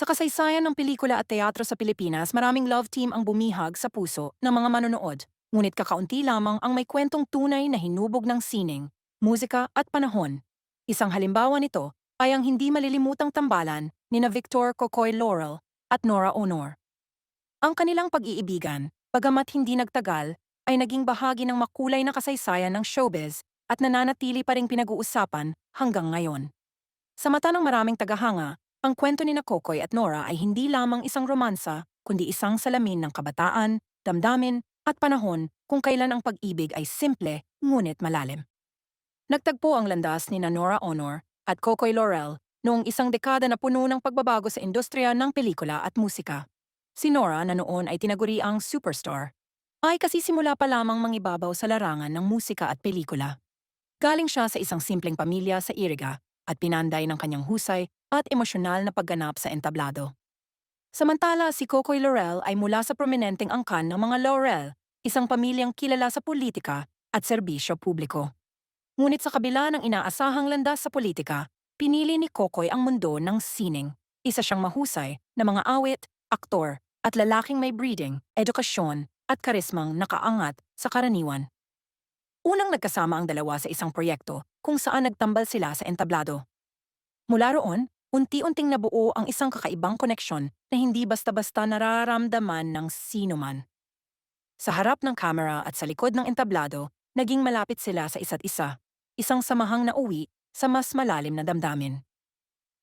Sa kasaysayan ng pelikula at teatro sa Pilipinas, maraming love team ang bumihag sa puso ng mga manonood. Ngunit kakaunti lamang ang may kwentong tunay na hinubog ng sining, musika at panahon. Isang halimbawa nito ay ang hindi malilimutang tambalan ni na Victor Cocoy Laurel at Nora Honor. Ang kanilang pag-iibigan, bagamat hindi nagtagal, ay naging bahagi ng makulay na kasaysayan ng showbiz at nananatili pa ring pinag-uusapan hanggang ngayon. Sa mata ng maraming tagahanga, ang kwento ni na Kokoy at Nora ay hindi lamang isang romansa, kundi isang salamin ng kabataan, damdamin, at panahon kung kailan ang pag-ibig ay simple ngunit malalim. Nagtagpo ang landas ni Nora Honor at Kokoy Laurel noong isang dekada na puno ng pagbabago sa industriya ng pelikula at musika. Si Nora na noon ay tinaguri ang superstar, ay kasisimula pa lamang mangibabaw sa larangan ng musika at pelikula. Galing siya sa isang simpleng pamilya sa Iriga at pinanday ng kanyang husay at emosyonal na pagganap sa entablado. Samantala, si Cocoy Laurel ay mula sa prominenteng angkan ng mga Laurel, isang pamilyang kilala sa politika at serbisyo publiko. Ngunit sa kabila ng inaasahang landas sa politika, pinili ni Cocoy ang mundo ng sining. Isa siyang mahusay na mga awit, aktor, at lalaking may breeding, edukasyon, at karismang nakaangat sa karaniwan. Unang nagkasama ang dalawa sa isang proyekto kung saan nagtambal sila sa entablado. Mula roon, unti-unting nabuo ang isang kakaibang koneksyon na hindi basta-basta nararamdaman ng sino man. Sa harap ng kamera at sa likod ng entablado, naging malapit sila sa isa't isa, isang samahang nauwi sa mas malalim na damdamin.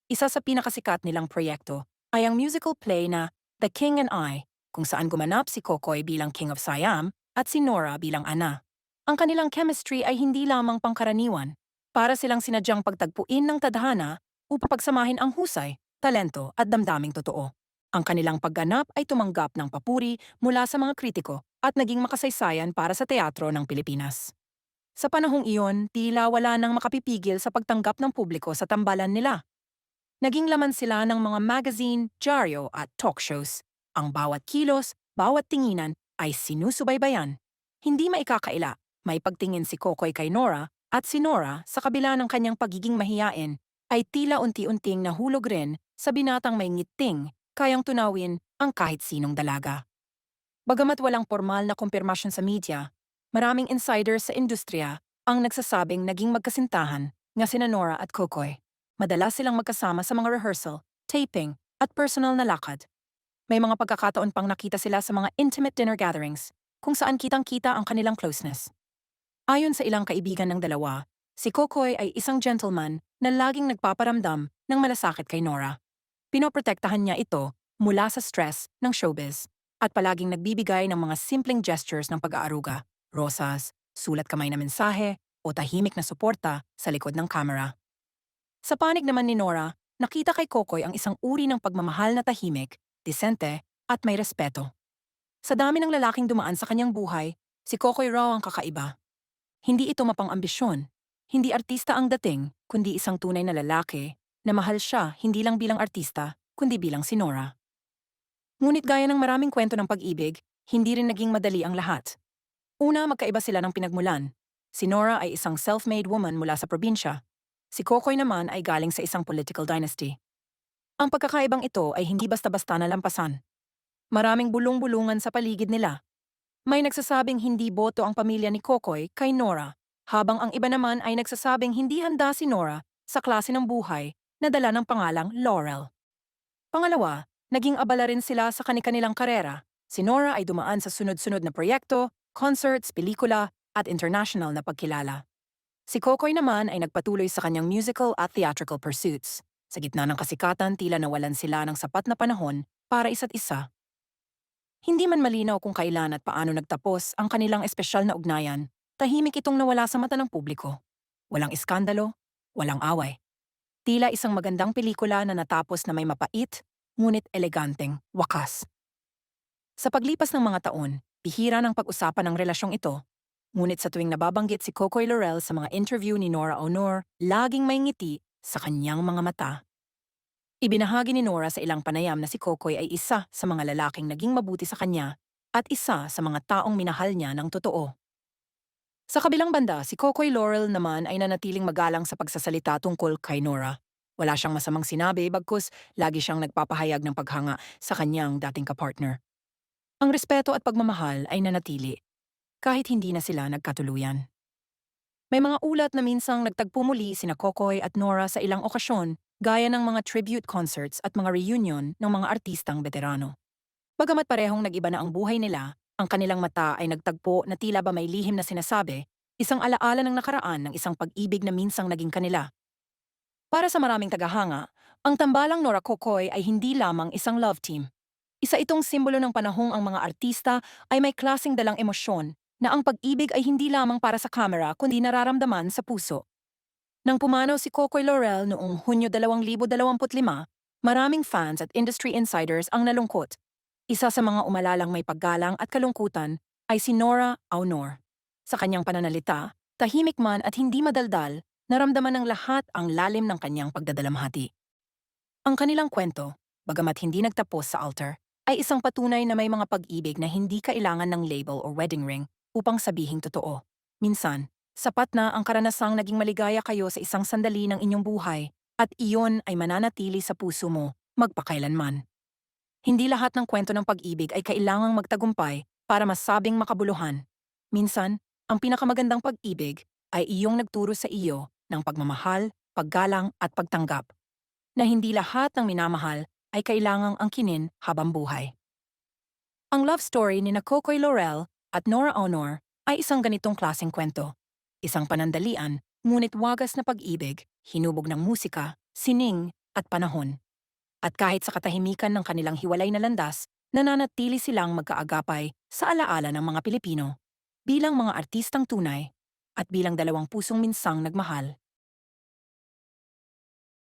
Isa sa pinakasikat nilang proyekto ay ang musical play na The King and I, kung saan gumanap si Kokoy bilang King of Siam at si Nora bilang Ana. Ang kanilang chemistry ay hindi lamang pangkaraniwan, para silang sinadyang pagtagpuin ng tadhana upang pagsamahin ang husay, talento at damdaming totoo. Ang kanilang pagganap ay tumanggap ng papuri mula sa mga kritiko at naging makasaysayan para sa teatro ng Pilipinas. Sa panahong iyon, tila wala nang makapipigil sa pagtanggap ng publiko sa tambalan nila. Naging laman sila ng mga magazine, dyaryo at talk shows. Ang bawat kilos, bawat tinginan ay sinusubaybayan. Hindi maikakaila may pagtingin si Kokoy kay Nora at si Nora sa kabila ng kanyang pagiging mahiyain ay tila unti-unting nahulog rin sa binatang may ngiting kayang tunawin ang kahit sinong dalaga. Bagamat walang formal na kumpirmasyon sa media, maraming insiders sa industriya ang nagsasabing naging magkasintahan nga sina Nora at Kokoy. Madalas silang magkasama sa mga rehearsal, taping, at personal na lakad. May mga pagkakataon pang nakita sila sa mga intimate dinner gatherings kung saan kitang-kita ang kanilang closeness. Ayon sa ilang kaibigan ng dalawa, si Kokoy ay isang gentleman na laging nagpaparamdam ng malasakit kay Nora. Pinoprotektahan niya ito mula sa stress ng showbiz at palaging nagbibigay ng mga simpleng gestures ng pag-aaruga, rosas, sulat kamay na mensahe o tahimik na suporta sa likod ng kamera. Sa panig naman ni Nora, nakita kay Kokoy ang isang uri ng pagmamahal na tahimik, disente at may respeto. Sa dami ng lalaking dumaan sa kanyang buhay, si Kokoy raw ang kakaiba. Hindi ito mapang-ambisyon. Hindi artista ang dating, kundi isang tunay na lalaki na mahal siya hindi lang bilang artista, kundi bilang si Nora. Ngunit gaya ng maraming kwento ng pag-ibig, hindi rin naging madali ang lahat. Una, magkaiba sila ng pinagmulan. Si Nora ay isang self-made woman mula sa probinsya. Si Kokoy naman ay galing sa isang political dynasty. Ang pagkakaibang ito ay hindi basta-basta nalampasan. Maraming bulong-bulungan sa paligid nila may nagsasabing hindi boto ang pamilya ni Kokoy kay Nora, habang ang iba naman ay nagsasabing hindi handa si Nora sa klase ng buhay na dala ng pangalang Laurel. Pangalawa, naging abala rin sila sa kanilang karera. Si Nora ay dumaan sa sunod-sunod na proyekto, concerts, pelikula, at international na pagkilala. Si Kokoy naman ay nagpatuloy sa kanyang musical at theatrical pursuits. Sa gitna ng kasikatan, tila nawalan sila ng sapat na panahon para isa't isa hindi man malinaw kung kailan at paano nagtapos ang kanilang espesyal na ugnayan, tahimik itong nawala sa mata ng publiko. Walang iskandalo, walang away. Tila isang magandang pelikula na natapos na may mapait, ngunit eleganteng wakas. Sa paglipas ng mga taon, bihira ng pag-usapan ang relasyong ito. Ngunit sa tuwing nababanggit si Cocoy Laurel sa mga interview ni Nora Honor, laging may ngiti sa kanyang mga mata. Ibinahagi ni Nora sa ilang panayam na si Kokoy ay isa sa mga lalaking naging mabuti sa kanya at isa sa mga taong minahal niya ng totoo. Sa kabilang banda, si Kokoy Laurel naman ay nanatiling magalang sa pagsasalita tungkol kay Nora. Wala siyang masamang sinabi bagkus lagi siyang nagpapahayag ng paghanga sa kanyang dating kapartner. Ang respeto at pagmamahal ay nanatili kahit hindi na sila nagkatuluyan. May mga ulat na minsang nagtagpo muli sina Kokoy at Nora sa ilang okasyon gaya ng mga tribute concerts at mga reunion ng mga artistang veterano. Bagamat parehong nag-iba na ang buhay nila, ang kanilang mata ay nagtagpo na tila ba may lihim na sinasabi, isang alaala ng nakaraan ng isang pag-ibig na minsang naging kanila. Para sa maraming tagahanga, ang tambalang Nora Kokoy ay hindi lamang isang love team. Isa itong simbolo ng panahong ang mga artista ay may klasing dalang emosyon na ang pag-ibig ay hindi lamang para sa kamera kundi nararamdaman sa puso. Nang pumanaw si Kokoy Laurel noong Hunyo 2025, maraming fans at industry insiders ang nalungkot. Isa sa mga umalalang may paggalang at kalungkutan ay si Nora Aunor. Sa kanyang pananalita, tahimik man at hindi madaldal, naramdaman ng lahat ang lalim ng kanyang pagdadalamhati. Ang kanilang kwento, bagamat hindi nagtapos sa altar, ay isang patunay na may mga pag-ibig na hindi kailangan ng label o wedding ring upang sabihing totoo. Minsan, sapat na ang karanasang naging maligaya kayo sa isang sandali ng inyong buhay at iyon ay mananatili sa puso mo magpakailanman. Hindi lahat ng kwento ng pag-ibig ay kailangang magtagumpay para masabing makabuluhan. Minsan, ang pinakamagandang pag-ibig ay iyong nagturo sa iyo ng pagmamahal, paggalang at pagtanggap. Na hindi lahat ng minamahal ay kailangang angkinin habang buhay. Ang love story ni na Kokoy Laurel at Nora Honor ay isang ganitong klaseng kwento. Isang panandalian, ngunit wagas na pag-ibig, hinubog ng musika, sining at panahon. At kahit sa katahimikan ng kanilang hiwalay na landas, nananatili silang magkaagapay sa alaala ng mga Pilipino bilang mga artistang tunay at bilang dalawang pusong minsang nagmahal.